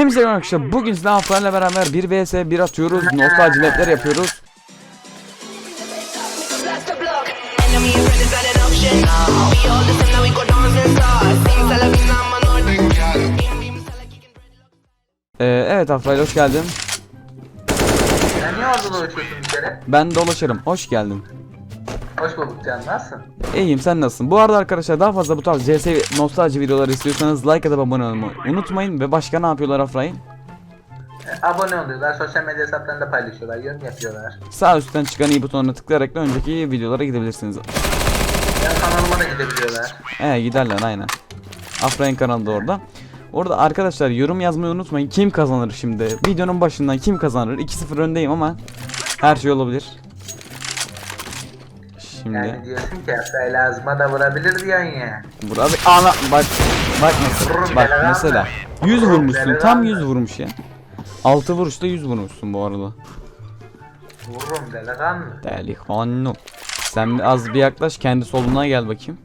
Hem arkadaşlar bugün sizlerle Afran'la beraber 1 vs 1 atıyoruz. Nostalji mapler yapıyoruz. Ee, evet Afra hoş geldin. Sen niye orada dolaşıyorsun bir kere? Ben dolaşırım. Hoş geldin. Hoş bulduk Can, nasılsın? İyiyim sen nasılsın? Bu arada arkadaşlar daha fazla bu tarz CS nostalji videoları istiyorsanız like atıp abone olmayı unutmayın. Ve başka ne yapıyorlar Afra'yı? E, abone oluyorlar, sosyal medya hesaplarında paylaşıyorlar, yorum yapıyorlar. Sağ üstten çıkan i butonuna tıklayarak da önceki videolara gidebilirsiniz. Yani kanalıma da gidebiliyorlar. He giderler aynen. Afra'nın kanalı da orada. Orada arkadaşlar yorum yazmayı unutmayın. Kim kazanır şimdi? Videonun başından kim kazanır? 2-0 öndeyim ama her şey olabilir. Şimdi Yani diyorsun ki Asay lazıma da vurabilir diyorsun ya. burada ana bak bak mesela bak mesela 100 vurmuşsun tam 100 vurmuş ya. 6 vuruşta 100 vurmuşsun bu arada. Vururum delikanlı. Delikanlı. Sen az bir yaklaş kendi soluna gel bakayım.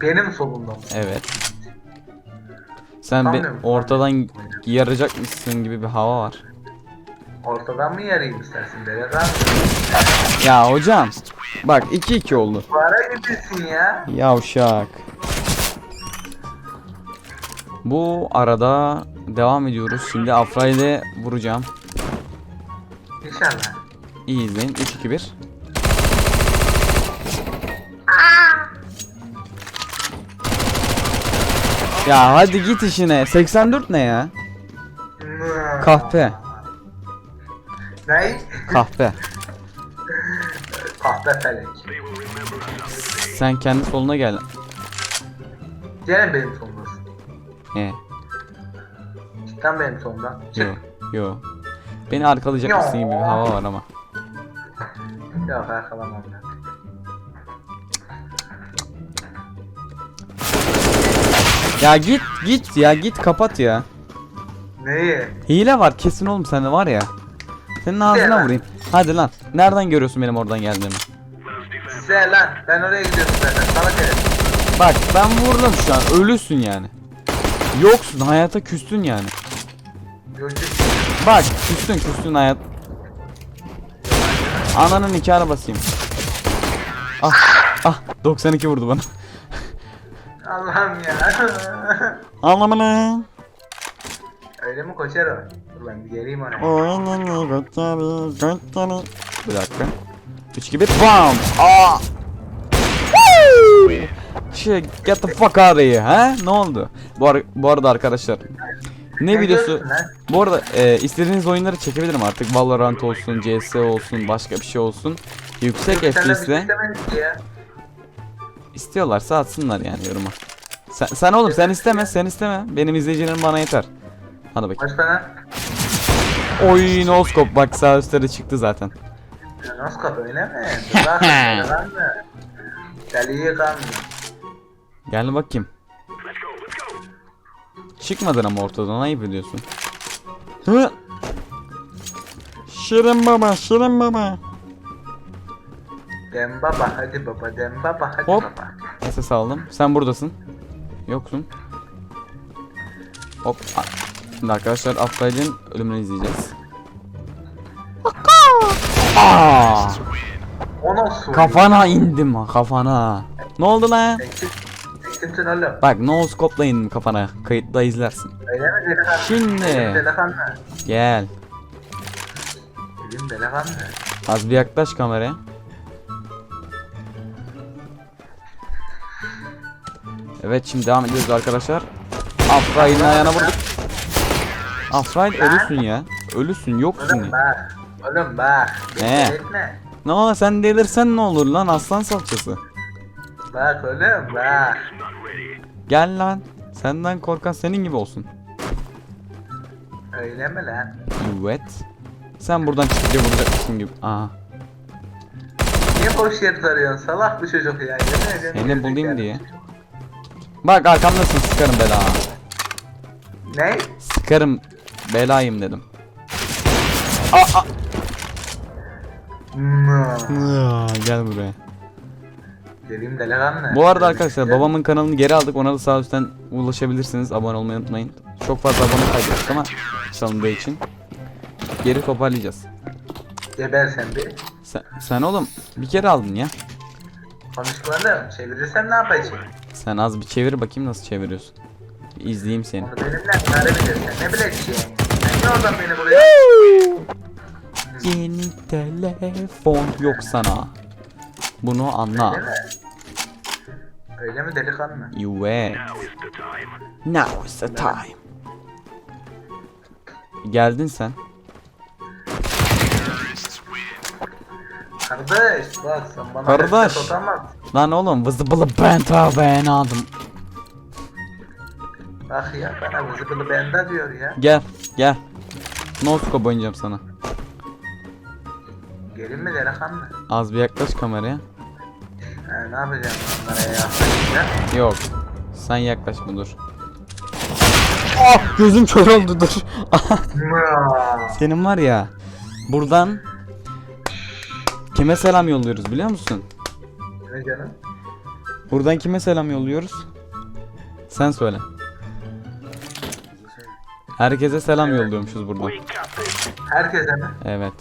Benim solumda mı? Evet. Sen bir Sanmıyorum. ortadan yaracak mısın gibi bir hava var. Ortadan mı yarayım istersin delikanlı? Ya hocam. Bak 2-2 oldu. Para gibisin ya. Yavşak. Bu arada devam ediyoruz. Şimdi Afra ile vuracağım. İnşallah. İyi izleyin. 3 2 1. Ya hadi git işine. 84 ne ya? Kahpe. Ne? Kahpe. Kahpe felek. Sen kendi soluna gel. Gene benim solumdasın. He. Cidden benim solumdan. Çık. Yo. Yo. Beni arkalayacak mısın gibi bir hava var ama. Yok arkalamam ben. Ya git git ya git kapat ya. Neyi? Hile var kesin oğlum sende var ya. Senin ağzına vurayım. Hadi lan. Nereden görüyorsun benim oradan geldiğimi? Size lan ben oraya gidiyorum zaten salak herif. Bak ben vurdum şu an. Ölüsün yani. Yoksun hayata küstün yani. Gördük. Bak küstün küstün hayat. Ananın nikahına basayım. Ah ah 92 vurdu bana. Allah'ım ya. Anlamını. Öyle mi koçer o? Dur ben bir geleyim ona. Bir dakika. 3 2 1 BAM! Aa! Şey, get the fuck out of here, ha? Ne oldu? Bu, ar- bu arada arkadaşlar ne videosu? Bu arada e, istediğiniz oyunları çekebilirim artık. Valorant olsun, CS olsun, başka bir şey olsun. Yüksek şey FPS'le ya. istiyorlarsa atsınlar yani yoruma. Sen, sen oğlum sen isteme, sen isteme. Benim izleyicilerim bana yeter. Hadi bakayım. Başka lan? Oy no scope bak sağ üstte çıktı zaten. Nasıl kapı öyle mi? Lan mı? Deliyi kan mı? Gel bakayım. Çıkmadın ama ortadan ayıp ediyorsun. Hı? Şirin baba, Şirin baba. Dem baba hadi baba dem baba hadi Hop. baba. Ses aldım. Sen buradasın. Yoksun. Hop. Şimdi arkadaşlar Afrail'in ölümünü izleyeceğiz. Aa! O nasıl? Kafana indim ha kafana. Ne oldu lan? Kimsin oğlum? Bak no scope'la indim kafana. Kayıtla izlersin. Öyle mi? Şimdi. Gel. Elim? Az bir yaklaş kameraya. Evet şimdi devam ediyoruz arkadaşlar. Afrail'in ayağına vurduk. Afrail ölüsün ya. Ölüsün yoksun Oğlum ya. bak. Oğlum bak. He. deli etme. Ne olur sen delirsen ne olur lan aslan salçası. Bak oğlum bak. Gel lan. Senden korkan senin gibi olsun. Öyle mi lan? Evet. Sen buradan çıkınca vuracakmışsın gibi. Aha. Niye boş yer tarıyorsun? Salak bir çocuk ya. Yemin ederim Seni gerizekalı. bulayım diye. Bak arkamdasın sıkarım bela. Ne? Sıkarım belayım dedim. Aa, Gel buraya. Geleyim delikanlı. Bu arada arkadaşlar babamın kanalını geri aldık. Ona da sağ üstten ulaşabilirsiniz. Abone olmayı unutmayın. Çok fazla abone kaybettik ama salındığı için. Geri toparlayacağız. Geber sen bir. Sen, sen oğlum bir kere aldın ya. Konuşmadım. Çevirirsem ne yapacağım? Sen az bir çevir bakayım nasıl çeviriyorsun. Bir izleyeyim seni. Onu benimle idare bilirsin. Ne bileceksin? Oradan beni buraya? Yeni telefon yok sana. Bunu Öyle anla. mi? Öyle mi delikanlı? Evet. Now is the time. Geldin sen. Kardeş bak sen bana Kardeş. destek otamazsın. Lan oğlum visible bent ben aldım. Bak ya bana visible bende diyor ya. Gel gel. No scope oynayacağım sana. Gelin mi delikanlı? Az bir yaklaş kameraya. Ha, ne yapacağım onlara ya? Yok. Sen yaklaşma dur. Ah gözüm kör oldu dur. Senin var ya. Buradan kime selam yolluyoruz biliyor musun? Ne canım? Buradan kime selam yolluyoruz? Sen söyle. Herkese selam yolluyormuşuz buradan. Herkese mi? Evet.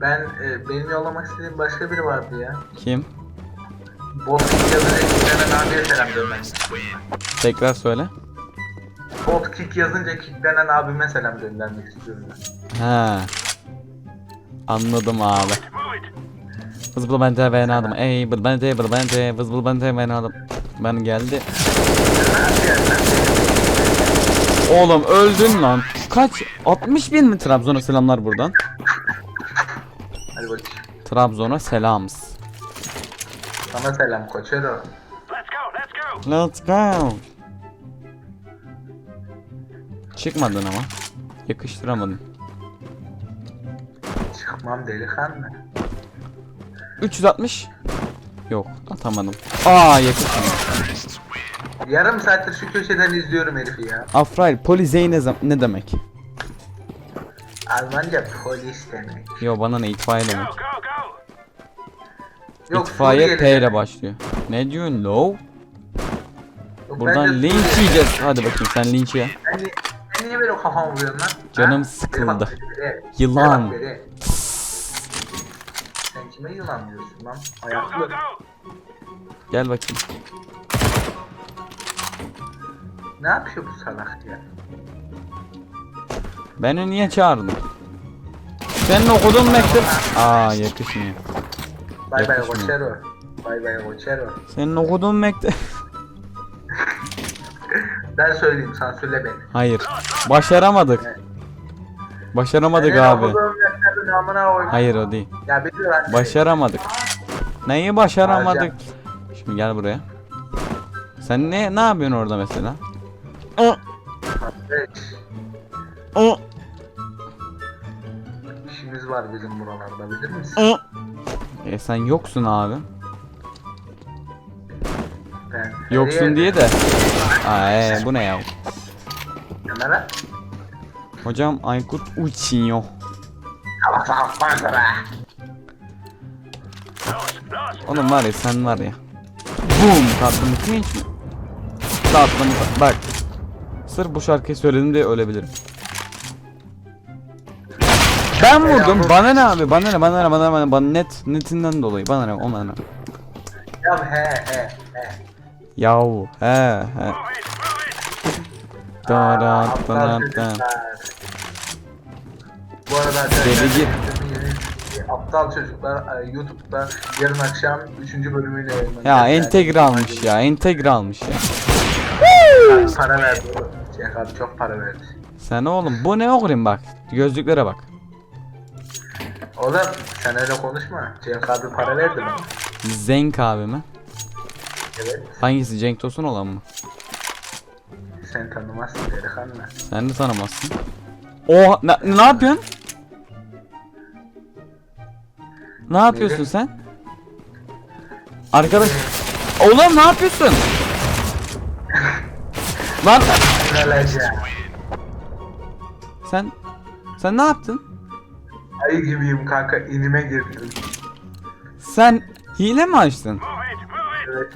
Ben e, benim yollamak istediğim başka biri vardı ya. Kim? Bot kick yazınca kicklenen abiye selam göndermek istiyorum. Tekrar söyle. Bot kick yazınca kicklenen abime selam göndermek istiyorum ben. Ha. Anladım abi. Vız bıl bente ben aldım. Ey bıl bente bıl bente vız bıl bente ben aldım. Ben geldi. Oğlum öldün lan. Kaç? 60 bin mi Trabzon'a selamlar buradan? Hadi bakayım. Trabzon'a selams. Sana selam koçero. Let's go. Çıkmadın ama. Yakıştıramadın. Çıkmam delikanlı. 360. Yok atamadım. Aa yakışmıyor. Yarım saattir şu köşeden izliyorum herifi ya. Afrail polizey ne, ne demek? Almanca polis demek. Yo bana ne itfaiye demek. Yok, İtfaiye P ile başlıyor. Ne diyorsun lo? Yok, Buradan linç Suriyeli. yiyeceğiz. Hadi bakayım sen linç ye. Sen niye, sen niye böyle kafamı vuruyorsun lan? Canım Ha? sıkıldı. Yılan. Sen kime yılan diyorsun lan? Ayaklı. Gel bakayım. Ne yapıyor bu salak ya? Beni niye çağırdın? Senin okuduğun mektep... Aa yakışmıyor. Bay bay Yakışmıyor. koçero. Bay bay koçero. Senin okuduğun mektep... Ben söyleyeyim sansürle beni. Hayır. Başaramadık. Başaramadık Senin abi. okuduğun amına. Hayır o değil. Ya bir dur lan. Başaramadık. Neyi başaramadık? Şimdi gel buraya. Sen ne ne yapıyorsun orada mesela? Aa, Evet, İşimiz var bizim buralarda bilir misin? E sen yoksun abi. Ben Yoksun diye de. Aa ee, bu ne ya? Ne lan? Hocam Aykut uçuyor. Salak salak söyle. Oğlum var ya sen var ya. Boom tatlım hiç mi? Tatlım bak. Sırf bu şarkıyı söyledim diye ölebilirim. Ben vurdum. Bana ne abi? Bana ne? Bana ne? Bana ne? Bana, bana net netinden dolayı. Bana ne? O bana ne? Ya he he he. Yahu he he. Da da da da. Bu arada Deli git. aptal çocuklar e, YouTube'da yarın akşam 3. bölümüyle yayınlanacak. Ya entegre almış ya. Entegre almış ya. Para verdi abi çok para verdi. Sen oğlum bu ne oğlum bak. Gözlüklere bak. Oğlum sen öyle konuşma. Cenk abi para verdi bana. Zenk abi mi? Evet. Hangisi Cenk Tosun olan mı? Sen tanımazsın delikanlı. Sen de tanımazsın. O ne, ne yapıyorsun? Ne yapıyorsun sen? Arkadaş Oğlum ne yapıyorsun? Lan Kraliçe. sen sen ne yaptın? Ayı gibiyim kanka inime girdim. Sen Hile mi açtın? Evet.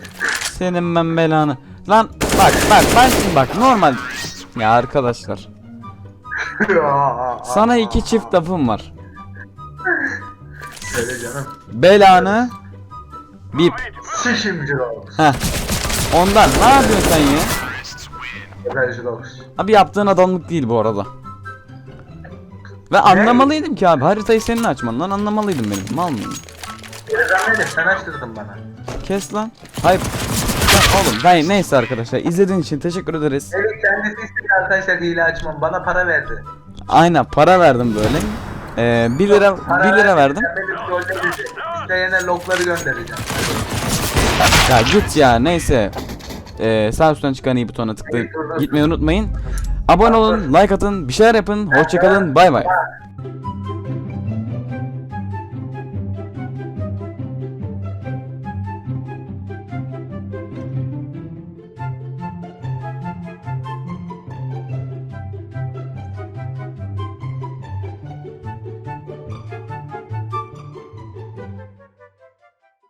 Senin ben belanı. Lan bak bak ben şimdi bak normal. Ya arkadaşlar. Sana iki çift lafım var. Söyle canım. Belanı bip. Sıçım Jirox. Heh. Ondan ne yapıyorsun sen ya? Özel Jirox. Abi yaptığın adamlık değil bu arada. Ve anlamalıydım ki abi haritayı senin açman lan anlamalıydım benim mal mıyım? Zannedip sen açtırdın bana. Kes lan. Hayır. Lan oğlum ben neyse arkadaşlar izlediğiniz için teşekkür ederiz. Evet kendisi istedi arkadaşlar hile açmam. Bana para verdi. Aynen para verdim böyle. Ee, 1 lira 1 lira verdim. Sen bizi. İsteyene logları göndereceğim. Ya git ya neyse. Ee, sağ üstten çıkan iyi butona tıklayıp gitmeyi unutmayın. Abone olun, like atın, bir şeyler yapın. Hoşçakalın, bay bay.